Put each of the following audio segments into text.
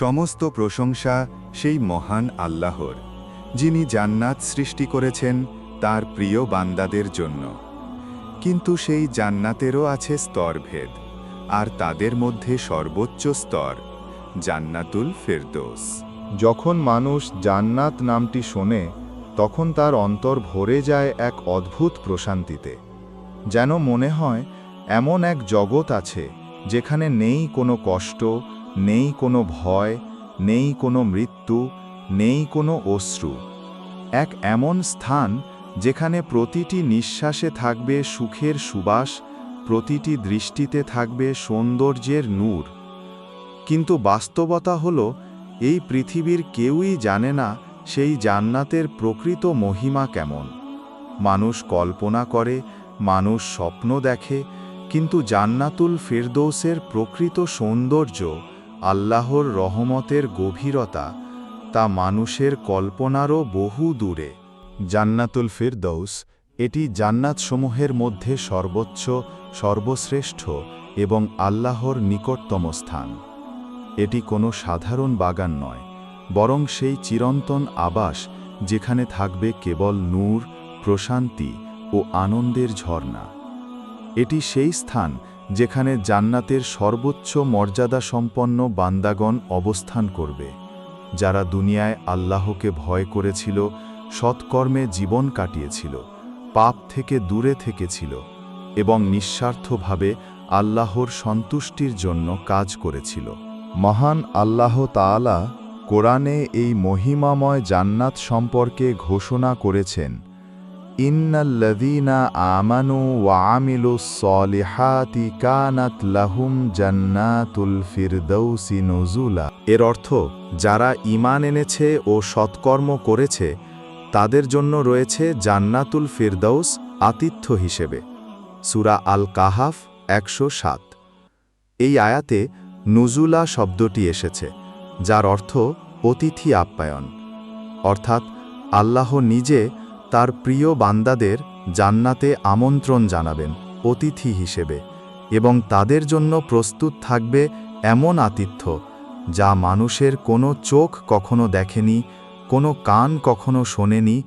সমস্ত প্রশংসা সেই মহান আল্লাহর, যিনি জান্নাত সৃষ্টি করেছেন তার প্রিয় বান্দাদের জন্য। কিন্তু সেই জান্নাতেরও আছে স্তরভেদ, আর তাদের মধ্যে সর্বোচ্চ স্তর জান্নাতুল ফেরদৌস। যখন মানুষ জান্নাত নামটি শোনে, তখন তার অন্তর ভরে যায় এক অদ্ভুত প্রশান্তিতে। যেন মনে হয়, এমন এক জগৎ আছে, যেখানে নেই কোনো কষ্ট নেই কোনো ভয়, নেই কোনো মৃত্যু, নেই কোনো অশ্রু। এক এমন স্থান যেখানে প্রতিটি নিঃশ্বাসে থাকবে সুখের সুবাস, প্রতিটি দৃষ্টিতে থাকবে সৌন্দর্যের নূর। কিন্তু বাস্তবতা হল, এই পৃথিবীর কেউই জানে না সেই জান্নাতের প্রকৃত মহিমা কেমন। মানুষ কল্পনা করে, মানুষ স্বপ্ন দেখে, কিন্তু জান্নাতুল ফেরদৌসের প্রকৃত সৌন্দর্য আল্লাহর রহমতের গভীরতা তা মানুষের কল্পনারও বহু দূরে। জান্নাতুল ফেরদৌস, এটি জান্নাতসমূহের মধ্যে সর্বোচ্চ, সর্বশ্রেষ্ঠ এবং আল্লাহর নিকটতম স্থান। এটি কোনো সাধারণ বাগান নয়, বরং সেই চিরন্তন আবাস যেখানে থাকবে কেবল নূর, প্রশান্তি ও আনন্দের ঝর্ণা। এটি সেই স্থান যেখানে জান্নাতের সর্বোচ্চ মর্যাদাসম্পন্ন বান্দাগণ অবস্থান করবে, যারা দুনিয়ায় আল্লাহকে ভয় করেছিল, সৎকর্মে জীবন কাটিয়েছিল, পাপ থেকে দূরে থেকেছিল এবং নিঃস্বার্থভাবে আল্লাহর সন্তুষ্টির জন্য কাজ করেছিল। মহান আল্লাহ তাআলা কোরআনে এই মহিমাময় জান্নাত সম্পর্কে ঘোষণা করেছেন আমানু ওয়া নুজুলা। এর অর্থ, যারা ঈমান এনেছে ও সৎকর্ম করেছে, তাদের জন্য রয়েছে জান্নাতুল ফিরদৌস আতিথ্য হিসেবে। সুরা আল কাহাফ একশো সাত। এই আয়াতে নুজুলা শব্দটি এসেছে, যার অর্থ অতিথি আপ্যায়ন। অর্থাৎ, আল্লাহ নিজে তার প্রিয় বান্দাদের জান্নাতে আমন্ত্রণ জানাবেন, অতিথি হিসেবে, এবং তাদের জন্য প্রস্তুত থাকবে এমন আতিথ্য যা মানুষের কোনো চোখ কখনো দেখেনি, কোনো কান কখনো শোনেনি,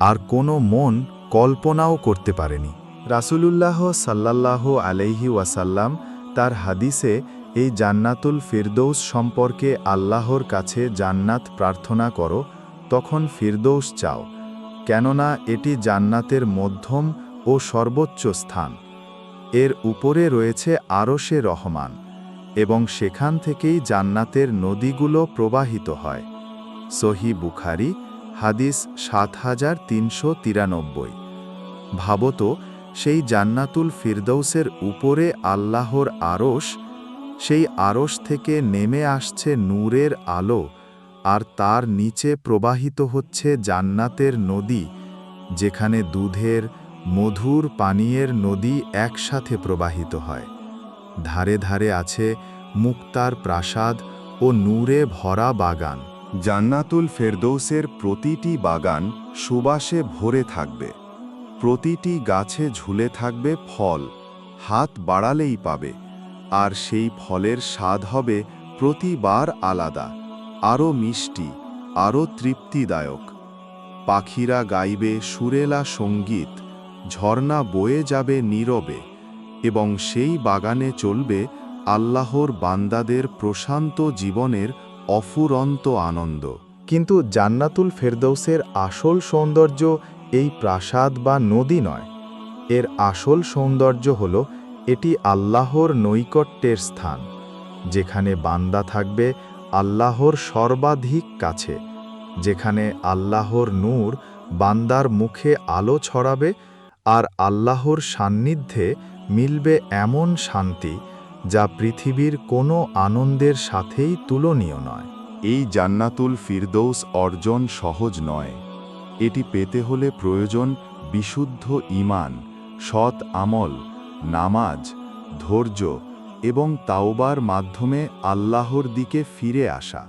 আর কোনো মন কল্পনাও করতে পারেনি। রাসূলুল্লাহ সাল্লাল্লাহু আলাইহি ওয়াসাল্লাম তার হাদিসে এই জান্নাতুল ফিরদৌস সম্পর্কে আল্লাহর কাছে জান্নাত প্রার্থনা করো, তখন ফিরদৌস চাও। কেননা এটি জান্নাতের মধ্যম ও সর্বোচ্চ স্থান। এর উপরে রয়েছে আরশে রহমান এবং সেখান থেকেই জান্নাতের নদীগুলো প্রবাহিত হয়। সহি বুখারি, হাদিস সাত হাজার তিনশো তিরানব্বই। ভাবত, সেই জান্নাতুল ফিরদৌসের উপরে আল্লাহর আরশ, সেই আরশ থেকে নেমে আসছে নূরের আলো আর তার নিচে প্রবাহিত হচ্ছে জান্নাতের নদী, যেখানে দুধের, মধুর পানীয়ের নদী একসাথে প্রবাহিত হয়। ধারে ধারে আছে মুক্তার প্রাসাদ ও নূরে ভরা বাগান। জান্নাতুল ফেরদৌসের প্রতিটি বাগান সুবাসে ভরে থাকবে। প্রতিটি গাছে ঝুলে থাকবে ফল, হাত বাড়ালেই পাবে, আর সেই ফলের স্বাদ হবে প্রতিবার আলাদা। আরও মিষ্টি আরও তৃপ্তিদায়ক। পাখিরা গাইবে, সুরেলা সংগীত, ঝর্ণা বয়ে যাবে নীরবে, এবং সেই বাগানে চলবে আল্লাহর বান্দাদের প্রশান্ত জীবনের অফুরন্ত আনন্দ। কিন্তু জান্নাতুল ফেরদৌসের আসল সৌন্দর্য এই প্রাসাদ বা নদী নয়। এর আসল সৌন্দর্য হল এটি আল্লাহর নৈকট্যের স্থান, যেখানে বান্দা থাকবে আল্লাহর সর্বাধিক কাছে, যেখানে আল্লাহর নূর বান্দার মুখে আলো ছড়াবে আর আল্লাহর সান্নিধ্যে মিলবে এমন শান্তি যা পৃথিবীর কোনো আনন্দের সাথেই তুলনীয় নয়। এই জান্নাতুল ফিরদৌস অর্জন সহজ নয়। এটি পেতে হলে প্রয়োজন বিশুদ্ধ ঈমান, সৎ আমল, নামাজ, ধৈর্য এবং তাওবার মাধ্যমে আল্লাহর দিকে ফিরে আসা,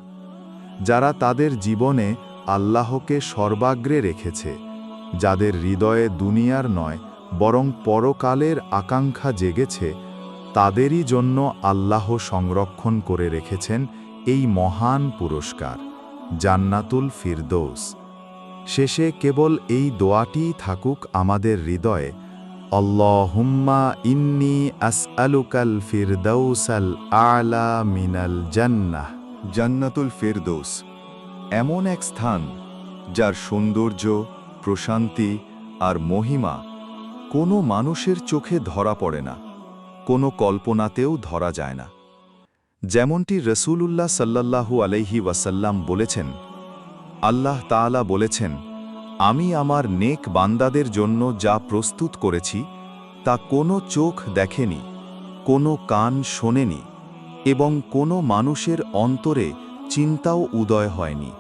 যারা তাদের জীবনে আল্লাহকে সর্বাগ্রে রেখেছে, যাদের হৃদয়ে দুনিয়ার নয়, বরং পরকালের আকাঙ্ক্ষা জেগেছে, তাদেরই জন্য আল্লাহ সংরক্ষণ করে রেখেছেন এই মহান পুরস্কার, জান্নাতুল ফিরদৌস। শেষে কেবল এই দোয়াটিই থাকুক আমাদের হৃদয়ে অল্লাহুম্মা ইন্নি আসআলুকাল ফিরদৌসাল আলা মিনাল জান্নাহ জান্নাতুল ফেরদৌস, এমন এক স্থান যার সৌন্দর্য, প্রশান্তি আর মহিমা কোনো মানুষের চোখে ধরা পড়ে না, কোনো কল্পনাতেও ধরা যায় না। যেমনটি রসূলুল্লাহ সাল্লাল্লাহু আলাইহি ওয়াসাল্লাম বলেছেন, আল্লাহ তাআলা বলেছেন আমি আমার নেক বান্দাদের জন্য যা প্রস্তুত করেছি, তা কোনো চোখ দেখেনি, কোনো কান শোনেনি এবং কোনো মানুষের অন্তরে চিন্তাও উদয় হয়নি।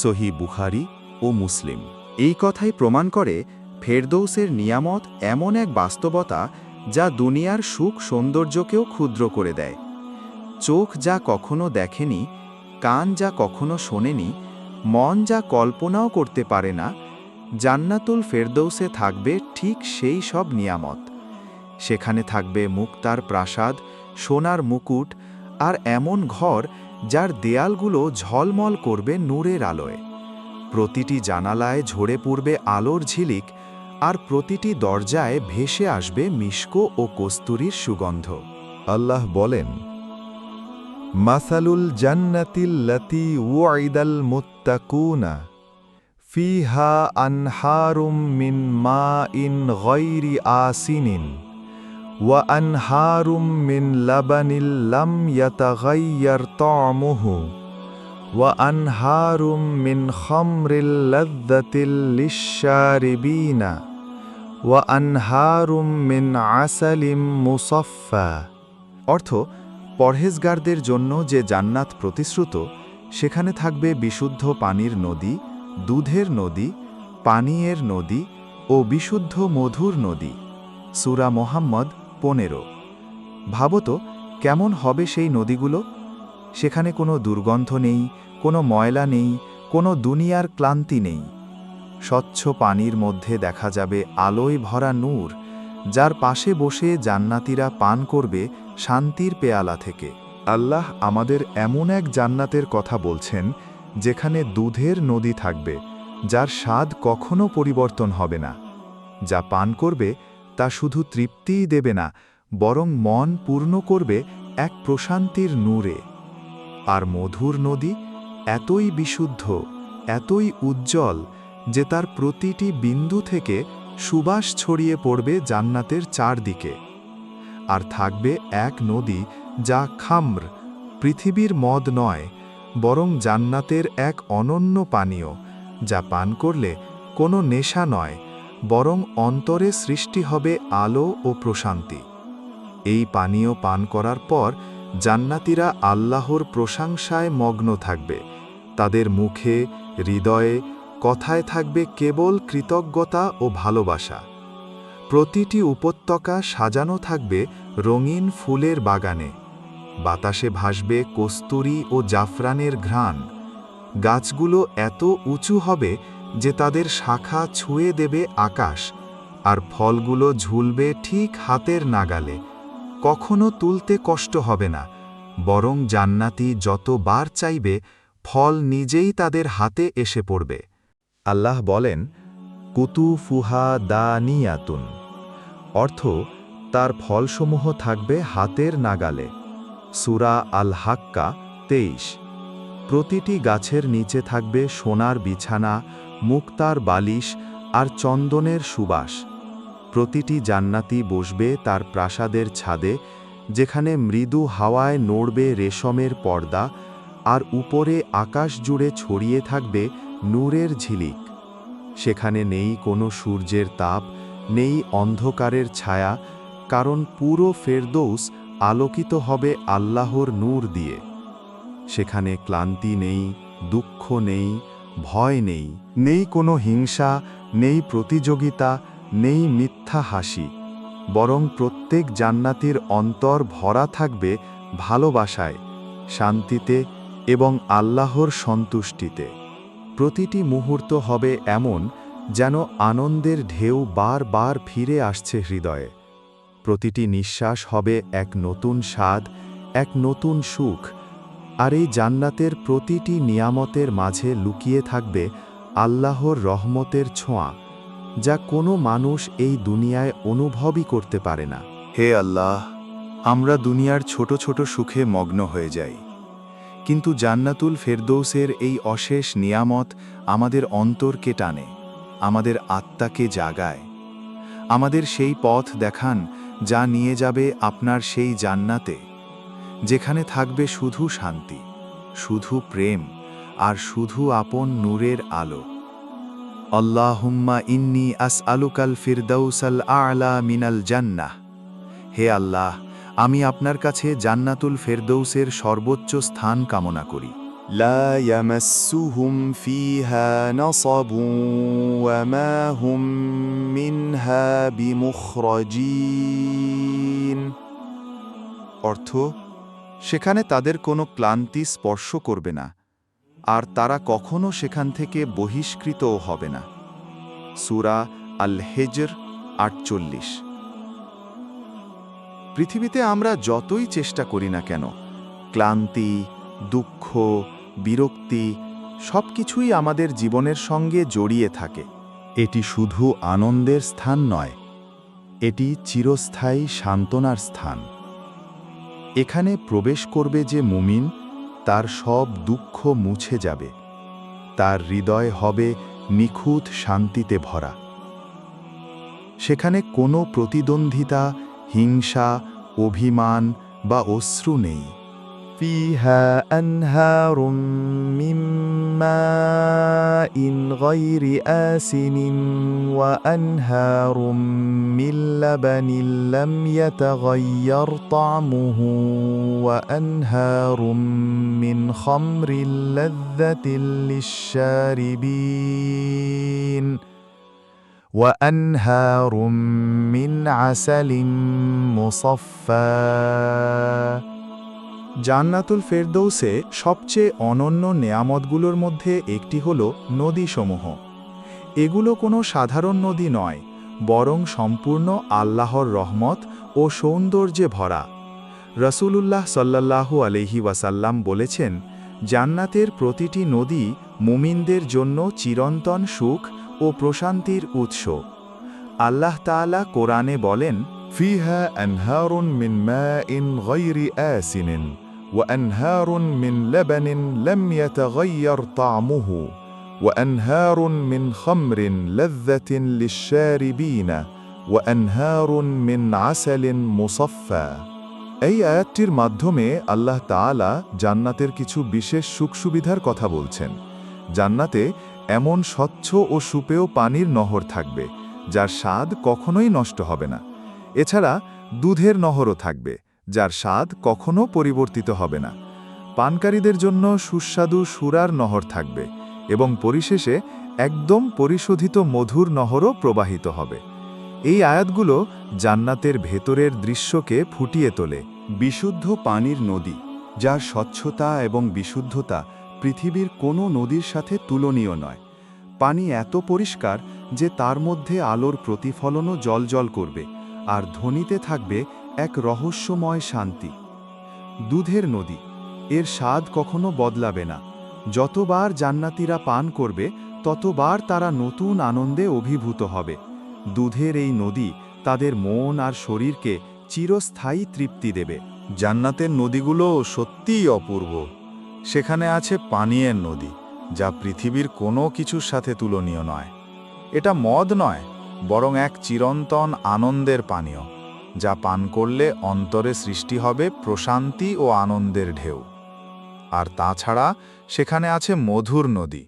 সহি বুখারি ও মুসলিম। এই কথাই প্রমাণ করে ফেরদৌসের নিয়ামত এমন এক বাস্তবতা যা দুনিয়ার সুখ সৌন্দর্যকেও ক্ষুদ্র করে দেয়। চোখ যা কখনো দেখেনি, কান যা কখনো শোনেনি মন যা কল্পনাও করতে পারে না, জান্নাতুল ফেরদৌসে থাকবে ঠিক সেই সব নিয়ামত। সেখানে থাকবে মুক্তার প্রাসাদ, সোনার মুকুট আর এমন ঘর যার দেয়ালগুলো ঝলমল করবে নূরের আলোয়। প্রতিটি জানালায় ঝরে পড়বে আলোর ঝিলিক আর প্রতিটি দরজায় ভেসে আসবে মিষ্ক ও কস্তুরীর সুগন্ধ। আল্লাহ বলেন মাসালুল জান্নাতিল্লাতি ওয়াইদাল মুত্তাকুনা ফিহা আনহারুম মিন মা ইন গৈরি আসিনিন ওয়া আনহারুম মিন লাবানিল লাম ইয়াতাগাইয়ার তা'মুহু ওয়া আনহারুম মিন খামরিল লাযযাতিল লিশ-শারিবিনা ওয়া আনহারুম মিন আসালিম মুসাফফা অর্থ পরহেজগারদের জন্য যে জান্নাত প্রতিশ্রুত, সেখানে থাকবে বিশুদ্ধ পানির নদী, দুধের নদী, পানীয়ের নদী ও বিশুদ্ধ মধুর নদী। সুরা মোহাম্মদ পনেরো। ভাবত, কেমন হবে সেই নদীগুলো? সেখানে কোনো দুর্গন্ধ নেই, কোনো ময়লা নেই, কোনো দুনিয়ার ক্লান্তি নেই। স্বচ্ছ পানির মধ্যে দেখা যাবে আলোয় ভরা নূর যার পাশে বসে জান্নাতিরা পান করবে শান্তির পেয়ালা থেকে। আল্লাহ আমাদের এমন এক জান্নাতের কথা বলছেন, যেখানে দুধের নদী থাকবে, যার স্বাদ কখনো পরিবর্তন হবে না। যা পান করবে, তা শুধু তৃপ্তিই দেবে না, বরং মন পূর্ণ করবে এক প্রশান্তির নূরে। আর মধুর নদী এতই বিশুদ্ধ, এতই উজ্জ্বল, যে তার প্রতিটি বিন্দু থেকে সুবাস ছড়িয়ে পড়বে জান্নাতের চারদিকে। আর থাকবে এক নদী যা খাম্র, পৃথিবীর মদ নয়, বরং জান্নাতের এক অনন্য পানীয়, যা পান করলে কোনো নেশা নয়, বরং অন্তরে সৃষ্টি হবে আলো ও প্রশান্তি। এই পানীয় পান করার পর জান্নাতিরা আল্লাহর প্রশংসায় মগ্ন থাকবে। তাদের মুখে, হৃদয়ে কথায় থাকবে কেবল কৃতজ্ঞতা ও ভালোবাসা। প্রতিটি উপত্যকা সাজানো থাকবে রঙিন ফুলের বাগানে। বাতাসে ভাসবে কস্তুরি ও জাফরানের ঘ্রাণ। গাছগুলো এত উঁচু হবে যে তাদের শাখা ছুঁয়ে দেবে আকাশ, আর ফলগুলো ঝুলবে ঠিক হাতের নাগালে। কখনো তুলতে কষ্ট হবে না, বরং জান্নাতি যতবার চাইবে, ফল নিজেই তাদের হাতে এসে পড়বে। আল্লাহ বলেন, কুতু ফুহা দানিয়াতুন অর্থ, তার ফলসমূহ থাকবে হাতের নাগালে। সুরা আল হাক্কা তেইশ। প্রতিটি গাছের নিচে থাকবে সোনার বিছানা মুক্তার বালিশ আর চন্দনের সুবাস। প্রতিটি জান্নাতি বসবে তার প্রাসাদের ছাদে, যেখানে মৃদু হাওয়ায় নড়বে রেশমের পর্দা, আর উপরে আকাশ জুড়ে ছড়িয়ে থাকবে নূরের ঝিলিক। সেখানে নেই কোনো সূর্যের তাপ, নেই অন্ধকারের ছায়া, কারণ পুরো ফেরদৌস আলোকিত হবে আল্লাহর নূর দিয়ে। সেখানে ক্লান্তি নেই, দুঃখ নেই, ভয় নেই নেই কোনো হিংসা, নেই প্রতিযোগিতা, নেই মিথ্যা হাসি। বরং প্রত্যেক জান্নাতির অন্তর ভরা থাকবে ভালোবাসায়, শান্তিতে এবং আল্লাহর সন্তুষ্টিতে। প্রতিটি মুহূর্ত হবে এমন যেন আনন্দের ঢেউ বারবার ফিরে আসছে হৃদয়ে। প্রতিটি নিঃশ্বাস হবে এক নতুন স্বাদ, এক নতুন সুখ, আর এই জান্নাতের প্রতিটি নিয়ামতের মাঝে লুকিয়ে থাকবে আল্লাহর রহমতের ছোঁয়া, যা কোনো মানুষ এই দুনিয়ায় অনুভবই করতে পারে না। হে আল্লাহ, আমরা দুনিয়ার ছোট ছোট সুখে মগ্ন হয়ে যাই। কিন্তু জান্নাতুল ফেরদৌসের এই অশেষ নিয়ামত আমাদের অন্তরকে টানে, আমাদের আত্মাকে জাগায়। আমাদের সেই পথ দেখান যা নিয়ে যাবে আপনার সেই জান্নাতে, যেখানে থাকবে শুধু শান্তি, শুধু প্রেম আর শুধু আপন নূরের আলো। আল্লাহুম্মা ইন্নি আস আলুকাল ফিরদৌসাল আলা মিনাল জান্নাহ। হে আল্লাহ আমি আপনার কাছে জান্নাতুল ফেরদৌসের সর্বোচ্চ স্থান কামনা করি لا يمسهم فيها نصب وما هم منها بمخرجين অর্থ সেখানে তাদের কোনো ক্লান্তি স্পর্শ করবে না আর তারা কখনো সেখান থেকে বহিষ্কৃতও হবে না সুরা আল হেজর আটচল্লিশ পৃথিবীতে আমরা যতই চেষ্টা করি না কেন, ক্লান্তি, দুঃখ, বিরক্তি সব কিছুই আমাদের জীবনের সঙ্গে জড়িয়ে থাকে। এটি শুধু আনন্দের স্থান নয়, এটি চিরস্থায়ী সান্ত্বনার স্থান। এখানে প্রবেশ করবে যে মুমিন, তার সব দুঃখ মুছে যাবে। তার হৃদয় হবে নিখুঁত শান্তিতে ভরা। সেখানে কোনো প্রতিদ্বন্দ্বিতা হিংসা অভিমান বা অশ্রু নেই فيها أنهار من ماء غير آسن وأنهار من لبن لم يتغير طعمه وأنهار من خمر لذة للشاربين وأنهار من عسل مصفّى জান্নাতুল ফেরদৌসে সবচেয়ে অনন্য নেয়ামতগুলোর মধ্যে একটি হল নদীসমূহ এগুলো কোনো সাধারণ নদী নয় বরং সম্পূর্ণ আল্লাহর রহমত ও সৌন্দর্যে ভরা রসূলুল্লাহ সাল্লাল্লাহু আলহি ওয়াসাল্লাম বলেছেন জান্নাতের প্রতিটি নদী মুমিনদের জন্য চিরন্তন সুখ ও প্রশান্তির উৎস আল্লাহ তাআলা কোরআনে বলেন فيها أنهار من ماء غير آسن وأنهار من لبن لم يتغير طعمه وأنهار من خمر لذة للشاربين وأنهار من عسل مصفى এই আয়াতটির মাধ্যমে আল্লাহ তাআলা জান্নাতের কিছু বিশেষ সুখ সুবিধার কথা বলছেন জান্নাতে এমন স্বচ্ছ ও সুপেয় পানির নহর থাকবে, যার স্বাদ কখনোই নষ্ট হবে না। এছাড়া দুধের নহরও থাকবে, যার স্বাদ কখনো পরিবর্তিত হবে না। পানকারীদের জন্য সুস্বাদু সুরার নহর থাকবে এবং পরিশেষে একদম পরিশোধিত মধুর নহরও প্রবাহিত হবে। এই আয়াতগুলো জান্নাতের ভেতরের দৃশ্যকে ফুটিয়ে তোলে। বিশুদ্ধ পানির নদী, যার স্বচ্ছতা এবং বিশুদ্ধতা পৃথিবীর কোনো নদীর সাথে তুলনীয় নয়। পানি এত পরিষ্কার যে তার মধ্যে আলোর প্রতিফলনও জলজল করবে, আর ধ্বনিতে থাকবে এক রহস্যময় শান্তি। দুধের নদী, এর স্বাদ কখনো বদলাবে না। যতবার জান্নাতিরা পান করবে, ততবার তারা নতুন আনন্দে অভিভূত হবে। দুধের এই নদী তাদের মন আর শরীরকে চিরস্থায়ী তৃপ্তি দেবে। জান্নাতের নদীগুলো সত্যিই অপূর্ব। সেখানে আছে পানীয়ের নদী, যা পৃথিবীর কোনো কিছুর সাথে তুলনীয় নয়। এটা মদ নয়, বরং এক চিরন্তন আনন্দের পানীয়, যা পান করলে অন্তরে সৃষ্টি হবে প্রশান্তি ও আনন্দের ঢেউ। আর তাছাড়া সেখানে আছে মধুর নদী,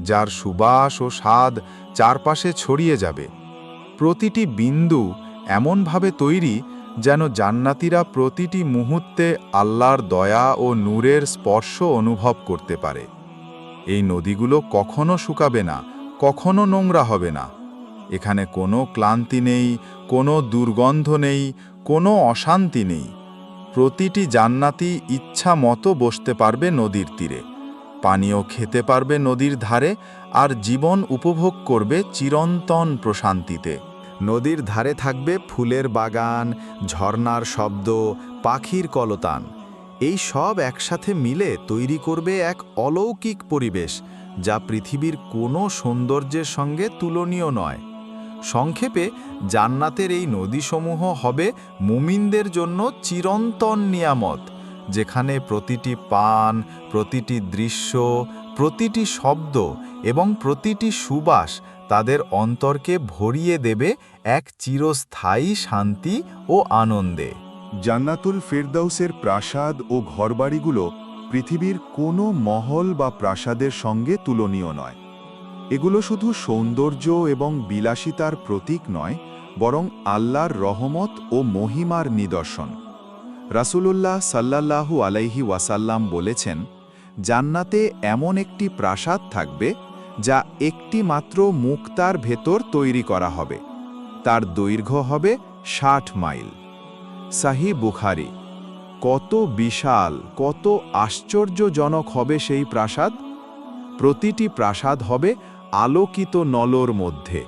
যার সুবাস ও স্বাদ চারপাশে ছড়িয়ে যাবে। প্রতিটি বিন্দু এমনভাবে তৈরি যেন জান্নাতিরা প্রতিটি মুহূর্তে আল্লাহর দয়া ও নূরের স্পর্শ অনুভব করতে পারে। এই নদীগুলো কখনো শুকাবে না, কখনো নোংরা হবে না। এখানে কোনো ক্লান্তি নেই, কোনো দুর্গন্ধ নেই, কোনো অশান্তি নেই। প্রতিটি জান্নাতি ইচ্ছা মতো বসতে পারবে নদীর তীরে। পানীয় খেতে পারবে নদীর ধারে, আর জীবন উপভোগ করবে চিরন্তন প্রশান্তিতে। নদীর ধারে থাকবে ফুলের বাগান, ঝর্ণার শব্দ, পাখির কলতান। এই সব একসাথে মিলে তৈরি করবে এক অলৌকিক পরিবেশ, যা পৃথিবীর কোনো সৌন্দর্যের সঙ্গে তুলনীয় নয়। সংক্ষেপে, জান্নাতের এই নদীসমূহ হবে মুমিনদের জন্য চিরন্তন নিয়ামত, যেখানে প্রতিটি পান, প্রতিটি দৃশ্য, প্রতিটি শব্দ এবং প্রতিটি সুবাস তাদের অন্তরকে ভরিয়ে দেবে এক চিরস্থায়ী শান্তি ও আনন্দে। জান্নাতুল ফেরদাউসের প্রাসাদ ও ঘরবাড়িগুলো পৃথিবীর কোনো মহল বা প্রাসাদের সঙ্গে তুলনীয় নয়। এগুলো শুধু সৌন্দর্য এবং বিলাসিতার প্রতীক নয়, বরং আল্লাহর রহমত ও মহিমার নিদর্শন। রাসূলুল্লাহ সাল্লাল্লাহু আলাইহি ওয়াসাল্লাম বলেছেন, জান্নাতে এমন একটি প্রাসাদ থাকবে যা একটি মাত্র মুক্তার ভেতর তৈরি করা হবে। তার দৈর্ঘ্য হবে ষাট মাইল। সাহি বুখারি। কত বিশাল, কত আশ্চর্যজনক হবে সেই প্রাসাদ। প্রতিটি প্রাসাদ হবে আলোকিত নলর মধ্যে।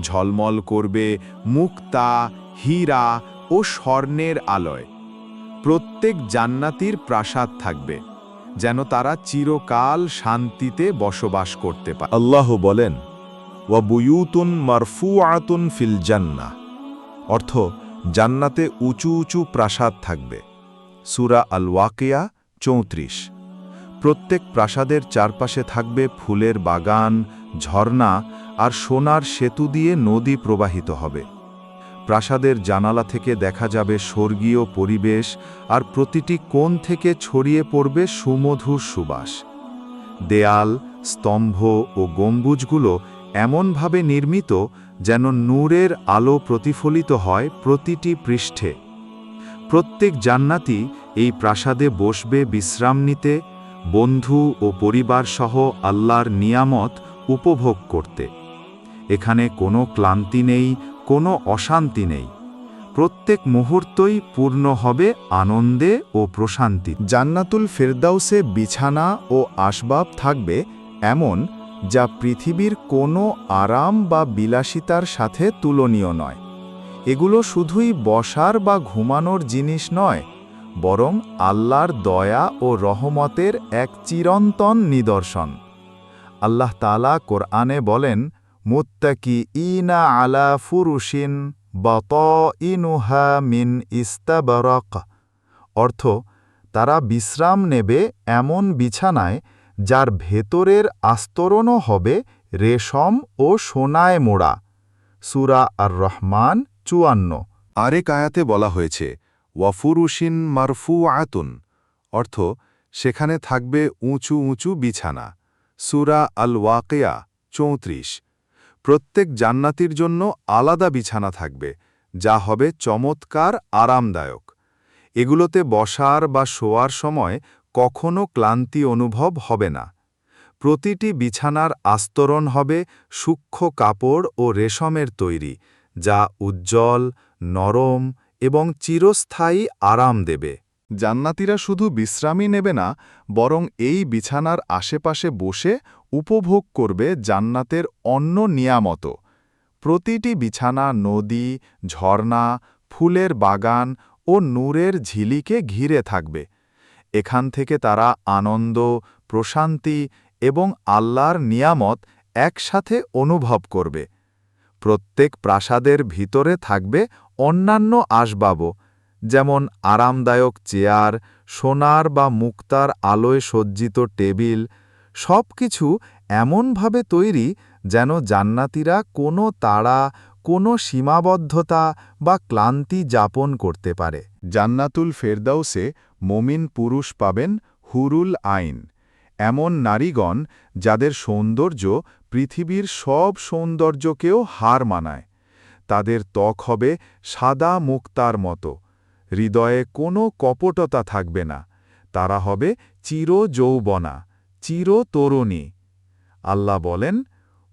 ঝলমল করবে মুক্তা, হীরা ও স্বর্ণের আলয়। প্রত্যেক জান্নাতির প্রাসাদ থাকবে। যেন তারা চিরকাল শান্তিতে বসবাস করতে পারে। আল্লাহ বলেন, ওয়া বুয়ুতুন মারফুআতুন ফিল জান্নাহ অর্থ, জান্নাতে উঁচু উঁচু প্রাসাদ থাকবে। সুরা আল ওয়াকিয়া চৌত্রিশ। প্রত্যেক প্রাসাদের চারপাশে থাকবে ফুলের বাগান, ঝর্ণা আর সোনার সেতু দিয়ে নদী প্রবাহিত হবে। প্রাসাদের জানালা থেকে দেখা যাবে স্বর্গীয় পরিবেশ আর প্রতিটি কোণ থেকে ছড়িয়ে পড়বে সুমধুর সুবাস। দেয়াল, স্তম্ভ ও গম্বুজগুলো এমনভাবে নির্মিত যেন নূরের আলো প্রতিফলিত হয় প্রতিটি পৃষ্ঠে। প্রত্যেক জান্নাতি এই প্রাসাদে বসবে বিশ্রাম নিতে, বন্ধু ও পরিবারসহ আল্লাহর নিয়ামত উপভোগ করতে। এখানে কোনো ক্লান্তি নেই কোনো অশান্তি নেই। প্রত্যেক মুহূর্তই পূর্ণ হবে আনন্দে ও প্রশান্তি জান্নাতুল ফেরদাউসে বিছানা ও আসবাব থাকবে এমন যা পৃথিবীর কোনো আরাম বা বিলাসিতার সাথে তুলনীয় নয়। এগুলো শুধুই বসার বা ঘুমানোর জিনিস নয়, বরং আল্লাহর দয়া ও রহমতের এক চিরন্তন নিদর্শন। আল্লাহ তালা কোরআনে বলেন মুত্তাকি ইনা আলা ফুরুশিন বত ইনুহা মিন ইস্তাবরক। অর্থ, তারা বিশ্রাম নেবে এমন বিছানায় যার ভেতরের আস্তরণও হবে রেশম ও সোনায় মোড়া। সুরা আর রহমান চুয়ান্ন। আরেক আয়াতে বলা হয়েছে ওয়াফুরুশিন মারফু আতুন অর্থ, সেখানে থাকবে উঁচু উঁচু বিছানা। সুরা আল ওয়াকেয়া চৌত্রিশ। প্রত্যেক জান্নাতির জন্য আলাদা বিছানা থাকবে, যা হবে চমৎকার, আরামদায়ক। এগুলোতে বসার বা শোয়ার সময় কখনো ক্লান্তি অনুভব হবে না। প্রতিটি বিছানার আস্তরণ হবে সূক্ষ্ম কাপড় ও রেশমের তৈরি, যা উজ্জ্বল, নরম এবং চিরস্থায়ী আরাম দেবে। জান্নাতিরা শুধু বিশ্রামই নেবে না, বরং এই বিছানার আশেপাশে বসে উপভোগ করবে জান্নাতের অন্য নিয়ামত। প্রতিটি বিছানা, নদী, ঝর্ণা, ফুলের বাগান ও নূরের ঝিলিকে ঘিরে থাকবে। এখান থেকে তারা আনন্দ, প্রশান্তি এবং আল্লাহর নিয়ামত একসাথে অনুভব করবে। প্রত্যেক প্রাসাদের ভিতরে থাকবে অন্যান্য আসবাবও, যেমন আরামদায়ক চেয়ার, সোনার বা মুক্তার আলোয় সজ্জিত টেবিল সব কিছু এমনভাবে তৈরি যেন জান্নাতিরা কোনো তাড়া, কোনো সীমাবদ্ধতা বা ক্লান্তি যাপন করতে পারে। জান্নাতুল ফেরদাউসে মমিন পুরুষ পাবেন হুরুল আইন। এমন নারীগণ যাদের সৌন্দর্য পৃথিবীর সব সৌন্দর্যকেও হার মানায়। তাদের ত্বক হবে সাদা মুক্তার মতো। হৃদয়ে কোনো কপটতা থাকবে না। তারা হবে চির যৌবনা চির তরুণী। আল্লাহ বলেন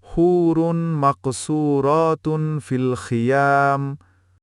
হুরুন মাকসুরতুন ফিল খিয়াম।